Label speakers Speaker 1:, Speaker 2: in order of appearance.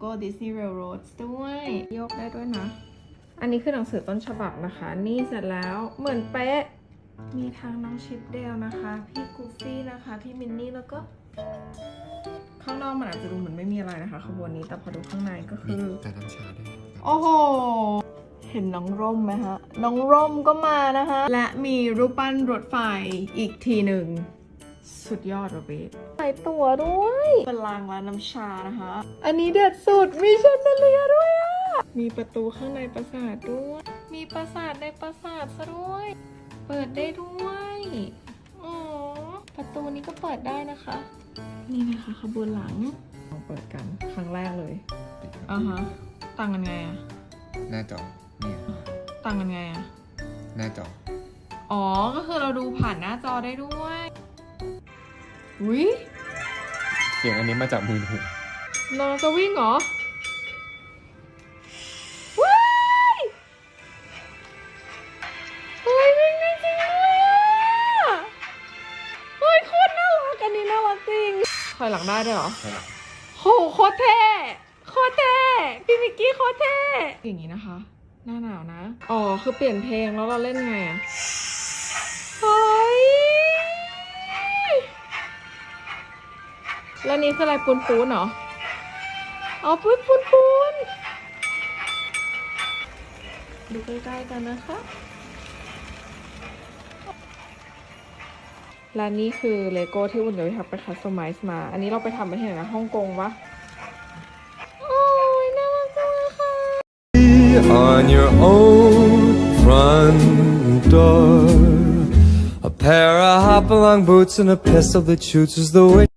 Speaker 1: โก้ Disney Railroad ด้วยยกได้ด้วยนะ อันนี้คือหนังสือต้นฉบับนะคะ นี่เสร็จแล้วเหมือนเป๊ะ มีทั้งน้องชิปเดลนะคะ พี่กูฟี่นะคะ พี่มินนี่แล้วก็ ข้างนอกมันอาจจะดูเหมือนไม่มีอะไรนะคะขบวนนี้แต่พอดูข้างในก็
Speaker 2: มี
Speaker 1: คือ
Speaker 2: การน้ำชาด้วย
Speaker 1: โอ้โห เห็นน้องร่มไหมฮะ น้องร่มก็มานะคะ และมีรูปปั้นรถไฟอีกทีหนึ่ง สุดยอดระเบสใส่ตั๋วด้วยเป็นรางร้านน้ำชานะคะ อันนี้เด็ดสุด มีแชนเดเลียร์ด้วยอะมีประตูข้างในปราสาทด้วย มีปราสาทในปราสาทซะด้วย เปิดได้ด้วยอ๋อประตูนี้ก็เปิดได้นะคะ นี่นะคะขบวนหลังลองเปิดกันครั้งแรกเลยอ่าฮะ ต่างกันไงอะ
Speaker 2: หน้าจอเนี่ย
Speaker 1: ต่างกันไงอะ
Speaker 2: หน้าจอ
Speaker 1: อ๋อ ก็คือเราดูผ่านหน้าจอได้ด้วย วิ
Speaker 2: เสียงอันนี้มาจากมือถือ
Speaker 1: เราจะวิ่งเหรอว้ายเฮ้ยวิ่งได้จริงเลยอะเฮ้ยโคตรน่ารักอันนี้น่ารักจริงถอยหลังได้ด้วยเหรอ
Speaker 2: ใช่หรอ
Speaker 1: โหโคตรเท่โคตรเท่พี่มิกกี้โคตรเท่อย่างนี้นะคะ หน้าหนาวนะ อ๋อ คือเปลี่ยนเพลงแล้วเราเล่นไงอะ แล้วนี่คืออะไรปูนปูนเหรอ อ๋อปูนปูนปูนดูใกล้ๆกันนะคะ และนี่คือเลโก้ที่อุ่นกับพี่ทับไปคัสตอมไมซ์มา อันนี้เราไปทำไปที่ไหนนะฮ่องกงปะโอ้ยน่ารักจังเลยค่ะ
Speaker 3: on your own front door. A pair of hopalong boots and a pistol that shoots is the way.